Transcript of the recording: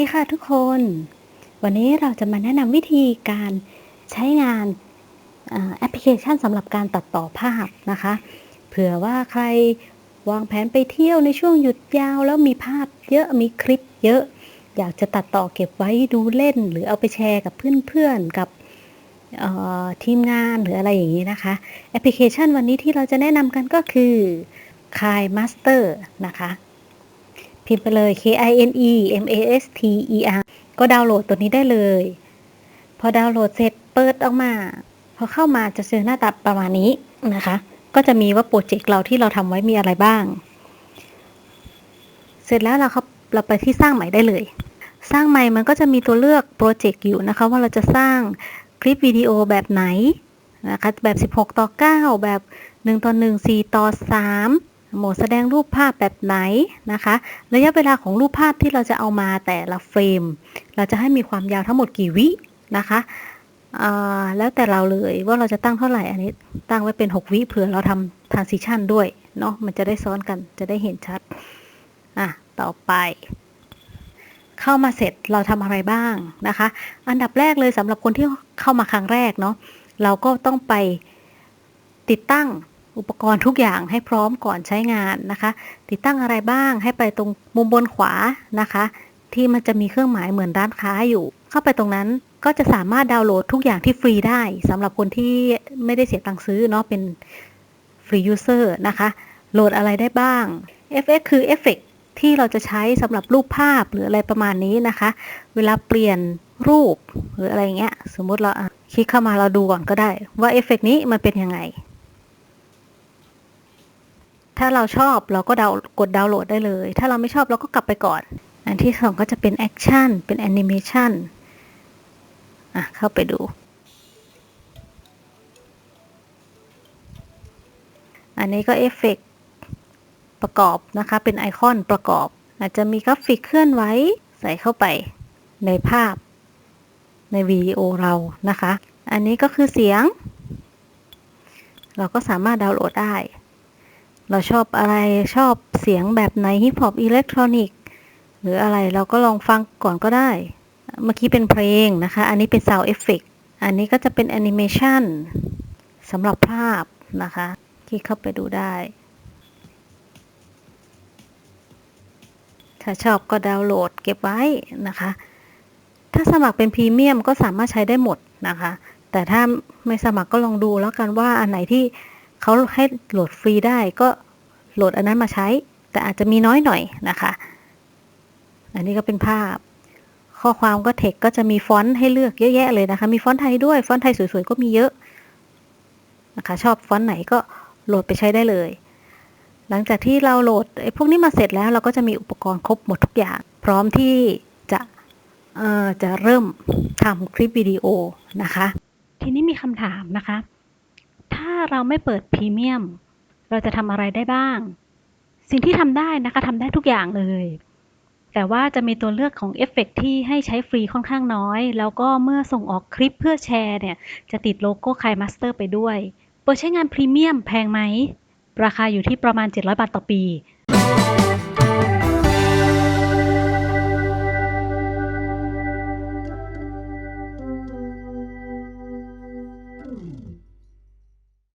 ดีค่ะทุกคน วันนี้เราจะมาแนะนำวิธีการใช้งานแอปพลิเคชันสำหรับการตัดต่อภาพนะคะ เผื่อว่าใครวางแผนไปเที่ยวในช่วงหยุดยาวแล้วมีภาพเยอะมีคลิปเยอะ อยากจะตัดต่อเก็บไว้ดูเล่น หรือเอาไปแชร์กับเพื่อนๆ กับทีมงานหรืออะไรอย่างนี้นะคะ แอปพลิเคชันวันนี้ที่เราจะแนะนำกันก็คือ k i Master นะคะ พิมพ์ไปเลย K I N E M A S T E R ก็ดาวน์โหลดตัวนี้ได้เลย พอดาวน์โหลดเสร็จเปิดออกมา พอเข้ามาจะเจอหน้าตาประมาณนี้นะคะ ก็จะมีว่าโปรเจกต์เราที่เราทำไว้มีอะไรบ้าง เสร็จแล้วเราครับเราไปที่สร้างใหม่ได้เลย สร้างใหม่มันก็จะมีตัวเลือกโปรเจกต์อยู่นะคะ ว่าเราจะสร้างคลิปวิดีโอแบบไหนนะคะแบบ 16 ต่อ 9 แบบ 1 ต่อ 1 4 ต่อ 3 โหมดแสดงรูปภาพแบบไหนนะคะ ระยะเวลาของรูปภาพที่เราจะเอามาแต่ละเฟรม เราจะให้มีความยาวทั้งหมดกี่วินะคะแล้วแต่เราเลยว่าเราจะตั้งเท่าไหร่อันนี้ตั้งไว้เป็น 6 วิเผื่อเราทำ transition ด้วยเนาะมันจะได้ซ้อนกันจะได้เห็นชัด อะ ต่อไป เข้ามาเสร็จเราทำอะไรบ้างนะคะ อันดับแรกเลยสำหรับคนที่เข้ามาครั้งแรกเนาะเราก็ต้องไปติดตั้ง อุปกรณ์ทุกอย่างให้พร้อมก่อนใช้งานนะคะ ติดตั้งอะไรบ้างให้ไปตรงมุมบนขวานะคะ ที่มันจะมีเครื่องหมายเหมือนร้านค้าอยู่ เข้าไปตรงนั้นก็จะสามารถดาวน์โหลดทุกอย่างที่ฟรีได้สำหรับคนที่ไม่ได้เสียตังค์ซื้อเนาะเป็นฟรียูเซอร์นะคะ โหลดอะไรได้บ้าง FX คือเอฟเฟกที่เราจะใช้สำหรับรูปภาพหรืออะไรประมาณนี้นะคะ เวลาเปลี่ยนรูปหรืออะไรเงี้ย สมมติเราคลิกเข้ามาเราดูก่อนก็ได้ ว่าเอฟเฟกนี้มันเป็นยังไง ถ้าเราชอบเราก็ดาวกดดาวน์โหลดได้เลย ถ้าเราไม่ชอบเราก็กลับไปก่อน อันที่สองก็จะเป็นแอคชั่น เป็นแอนิเมชันอะ เข้าไปดู อันนี้ก็เอฟเฟกประกอบนะคะ เป็นไอคอนประกอบ อาจจะมีกราฟิกเคลื่อนไหวใส่เข้าไปในภาพในวิดีโอเรานะคะ อันนี้ก็คือเสียง เราก็สามารถดาวน์โหลดได้ เราชอบอะไรชอบเสียงแบบไหนฮิปฮอปอิเล็กทรอนิกหรืออะไรเราก็ลองฟังก่อนก็ได้ เมื่อกี้เป็นเพลงนะคะ อันนี้เป็น Sound Effect อันนี้ก็จะเป็นแอนิเมชันสำหรับภาพนะคะ คลิกเข้าไปดูได้ ถ้าชอบก็ดาวน์โหลดเก็บไว้นะคะ ถ้าสมัครเป็นพรีเมียมก็สามารถใช้ได้หมดนะคะ แต่ถ้าไม่สมัครก็ลองดูแล้วกันว่าอันไหนที่ เขาให้โหลดฟรีได้ก็โหลดอันนั้นมาใช้ แต่อาจจะมีน้อยหน่อยนะคะ อันนี้ก็เป็นภาพ ข้อความก็เทคก็จะมีฟอนต์ให้เลือกเยอะแยะเลยนะคะ มีฟอนต์ไทยด้วย ฟอนต์ไทยสวยๆก็มีเยอะนะคะ ชอบฟอนต์ไหนก็โหลดไปใช้ได้เลย หลังจากที่เราโหลดไอ้พวกนี้มาเสร็จแล้วเราก็จะมีอุปกรณ์ครบหมดทุกอย่าง พร้อมที่จะจะเริ่มทำคลิปวิดีโอนะคะ ทีนี้มีคำถามนะคะ ถ้าเราไม่เปิดพรีเมียม เราจะทำอะไรได้บ้าง สิ่งที่ทำได้นะคะทำได้ทุกอย่างเลย แต่ว่าจะมีตัวเลือกของเอฟเฟกต์ที่ให้ใช้ฟรีค่อนข้างน้อย แล้วก็เมื่อส่งออกคลิปเพื่อแชร์เนี่ย จะติดโลโก้คายมาสเตอร์ไปด้วย เปิดใช้งานพรีเมียมแพงไหม ราคาอยู่ที่ประมาณ 700 บาทต่อปี